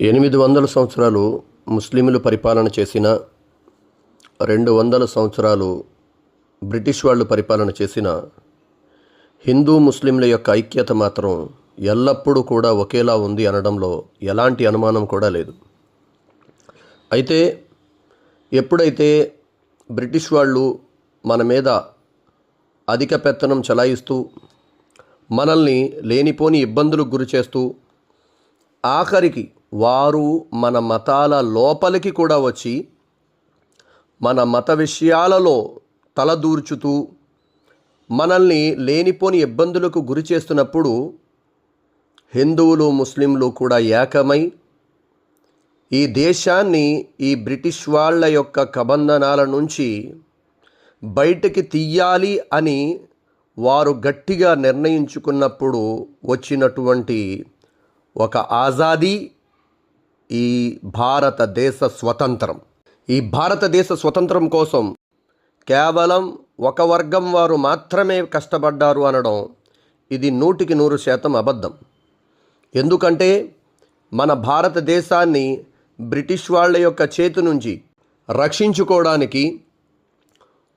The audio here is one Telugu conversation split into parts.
ఎనిమిది వందల సంవత్సరాలు ముస్లింలు పరిపాలన చేసిన రెండు వందల సంవత్సరాలు బ్రిటిష్ వాళ్ళు పరిపాలన చేసిన హిందూ ముస్లింల యొక్క ఐక్యత మాత్రం ఎల్లప్పుడూ కూడా ఒకేలా ఉంది అనడంలో ఎలాంటి అనుమానం కూడా లేదు. అయితే ఎప్పుడైతే బ్రిటిష్ వాళ్ళు మన మీద అధిక పెత్తనం చలాయిస్తూ మనల్ని లేనిపోని ఇబ్బందులకు గురి చేస్తూ ఆఖరికి వారు మన మతాల లోపలికి కూడా వచ్చి మన మత విషయాలలో తలదూర్చుతూ మనల్ని లేనిపోని ఇబ్బందులకు గురి చేస్తున్నప్పుడు హిందువులు ముస్లింలు కూడా ఏకమై ఈ దేశాన్ని ఈ బ్రిటిష్ వాళ్ళ యొక్క కబంధనాల నుంచి బయటికి తీయాలి అని వారు గట్టిగా నిర్ణయించుకున్నప్పుడు వచ్చినటువంటి ఒక ఆజాదీ ఈ భారతదేశ స్వతంత్రం. ఈ భారతదేశ స్వతంత్రం కోసం కేవలం ఒక వర్గం వారు మాత్రమే కష్టపడ్డారు అనడం ఇది నూటికి నూరు శాతం అబద్ధం. ఎందుకంటే మన భారతదేశాన్ని బ్రిటిష్ వాళ్ళ యొక్క చేతి నుంచి రక్షించుకోవడానికి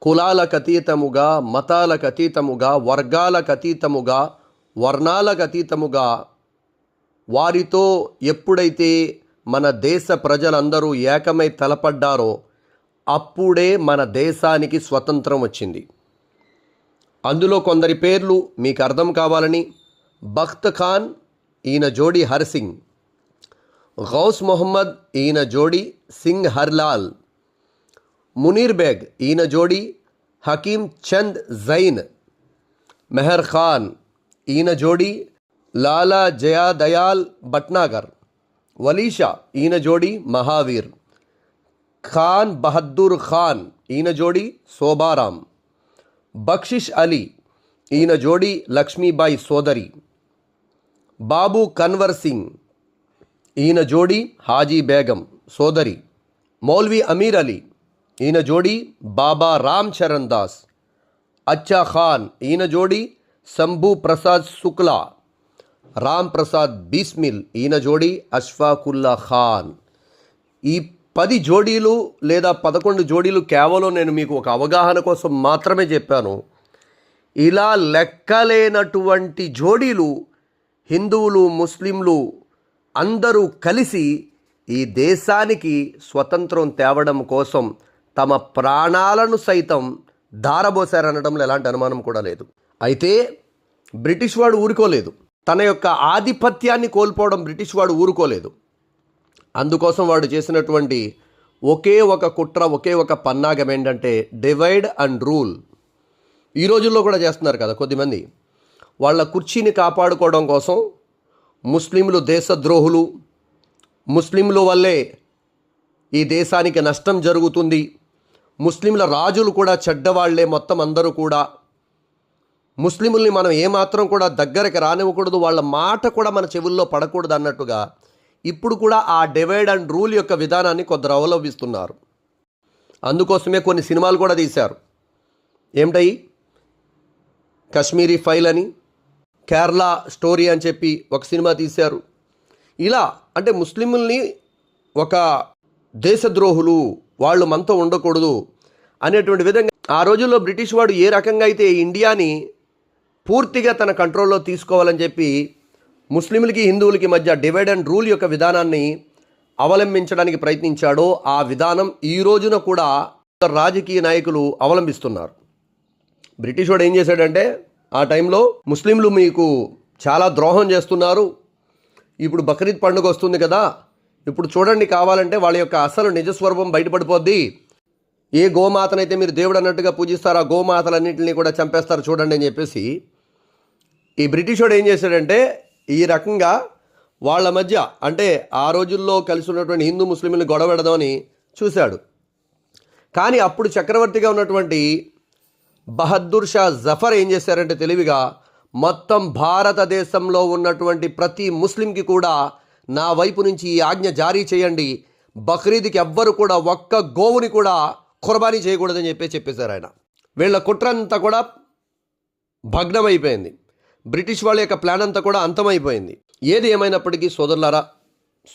కులాలకు అతీతముగా మతాలకు అతీతముగా వర్గాలకు అతీతముగా వర్ణాలకు అతీతముగా వారితో ఎప్పుడైతే మన దేశ ప్రజలందరూ ఏకమై తలపడ్డారో అప్పుడే మన దేశానికి స్వతంత్రం వచ్చింది. అందులో కొందరి పేర్లు మీకు అర్థం కావాలని బఖ్త్ ఖాన్ ఈయన జోడి హర్సింగ్. గౌస్ మొహమ్మద్ ఈయన జోడి సింగ్ హర్లాల్. మునీర్ బేగ్ ఈయన జోడి హకీం చంద్ జైన్. మెహర్ ఖాన్ ఈయన జోడి లాలా జయాదయాల్ భట్నాగర్. వలీషా ఈయన జోడి మహావీర్ ఖాన్ బహద్దూర్ ఖాన్ ఈయన జోడి శోభారాం బక్షిష్ అలీ ఈయన జోడి లక్ష్మీబాయి సోదరి బాబు కన్వర్ సింగ్ ఈయన జోడి హాజీ బేగం సోదరి మౌల్వీ అమీర్ అలీ ఈయన జోడి బాబా రామ్ చరణ్ దాస్ అచ్చా ఖాన్ ఈయన జోడి శంభు ప్రసాద్ శుక్లా రామ్ ప్రసాద్ బీస్మిల్ ఈయన జోడి అష్ఫాకుల్లా ఖాన్. ఈ పది జోడీలు లేదా పదకొండు జోడీలు కేవలం నేను మీకు ఒక అవగాహన కోసం మాత్రమే చెప్పాను. ఇలా లెక్కలేనటువంటి జోడీలు హిందువులు ముస్లింలు అందరూ కలిసి ఈ దేశానికి స్వతంత్రం తేవడం కోసం తమ ప్రాణాలను సైతం ధారబోసారనడంలో ఎలాంటి అనుమానం కూడా లేదు. అయితే బ్రిటిష్ వాడు ఊరుకోలేదు. తన యొక్క ఆధిపత్యాన్ని కోల్పోవడం బ్రిటిష్ వాడు ఊరుకోలేదు. అందుకోసం వాడు చేసినటువంటి ఒకే ఒక కుట్ర ఒకే ఒక పన్నాగం ఏంటంటే డివైడ్ అండ్ రూల్. ఈ రోజుల్లో కూడా చేస్తున్నారు కదా కొద్దిమంది. వాళ్ళ కుర్చీని కాపాడుకోవడం కోసం ముస్లింలు దేశద్రోహులు. ముస్లింల వల్లే ఈ దేశానికి నష్టం జరుగుతుంది. ముస్లింల రాజులు కూడా చెడ్డవాళ్ళే మొత్తం అందరూ కూడా. ముస్లింల్ని మనం ఏమాత్రం కూడా దగ్గరకు రానివ్వకూడదు వాళ్ళ మాట కూడా మన చెవుల్లో పడకూడదు అన్నట్టుగా ఇప్పుడు కూడా ఆ డివైడ్ అండ్ రూల్ యొక్క విధానాన్ని కొందరు అవలంబిస్తున్నారు. అందుకోసమే కొన్ని సినిమాలు కూడా తీశారు. ఏమిటయి కశ్మీరీ ఫైల్ అని కేరళ స్టోరీ అని చెప్పి ఒక సినిమా తీశారు. ఇలా అంటే ముస్లింల్ని ఒక దేశద్రోహులు వాళ్ళు మనతో ఉండకూడదు అనేటువంటి విధంగా ఆ రోజుల్లో బ్రిటిష్ వాడు ఏ రకంగా అయితే ఇండియాని పూర్తిగా తన కంట్రోల్లో తీసుకోవాలని చెప్పి ముస్లింలకి హిందువులకి మధ్య డివైడ్ అండ్ రూల్ యొక్క విధానాన్ని అవలంబించడానికి ప్రయత్నించాడో ఆ విధానం ఈ రోజున కూడా రాజకీయ నాయకులు అవలంబిస్తున్నారు. బ్రిటిష్ వాడు ఏం చేశాడంటే ఆ టైంలో ముస్లింలు మీకు చాలా ద్రోహం చేస్తున్నారు. ఇప్పుడు బక్రీద్ పండుగ వస్తుంది కదా ఇప్పుడు చూడండి కావాలంటే వాళ్ళ యొక్క అసలు నిజస్వరూపం బయటపడిపోద్ది. ఏ గోమాతనైతే మీరు దేవుడు అన్నట్టుగా పూజిస్తారో ఆ గోమాతలన్నింటినీ కూడా చంపేస్తారు చూడండి అని చెప్పేసి ఈ బ్రిటిష్ వాడు ఏం చేశాడంటే ఈ రకంగా వాళ్ళ మధ్య అంటే ఆ రోజుల్లో కలిసి ఉన్నటువంటి హిందూ ముస్లింలను గొడవెడదామని చూశాడు. కానీ అప్పుడు చక్రవర్తిగా ఉన్నటువంటి బహద్దూర్ షా జఫర్ ఏం చేశారంటే తెలివిగా మొత్తం భారతదేశంలో ఉన్నటువంటి ప్రతి ముస్లింకి కూడా నా వైపు నుంచి ఈ ఆజ్ఞ జారీ చేయండి. బక్రీద్కి ఎవ్వరు కూడా ఒక్క గోవుని కూడా కుర్బానీ చేయకూడదని చెప్పి చెప్పేశారు ఆయన. వీళ్ళ కుట్ర అంతా కూడా భగ్నమైపోయింది. బ్రిటిష్ వాళ్ళ యొక్క ప్లాన్ అంతా కూడా అంతమైపోయింది. ఏది ఏమైనప్పటికీ సోదరులారా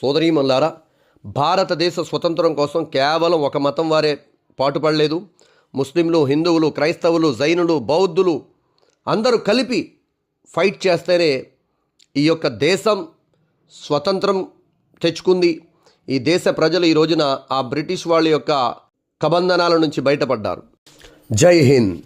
సోదరీమల్లారా భారతదేశ స్వతంత్రం కోసం కేవలం ఒక మతం వారే పాటుపడలేదు. ముస్లింలు హిందువులు క్రైస్తవులు జైనులు బౌద్ధులు అందరూ కలిపి ఫైట్ చేస్తేనే ఈ యొక్క దేశం స్వతంత్రం తెచ్చుకుంది. ఈ దేశ ప్రజలు ఈ రోజున ఆ బ్రిటిష్ వాళ్ళ యొక్క కబంధనాల నుంచి బయటపడ్డారు. జై హింద్.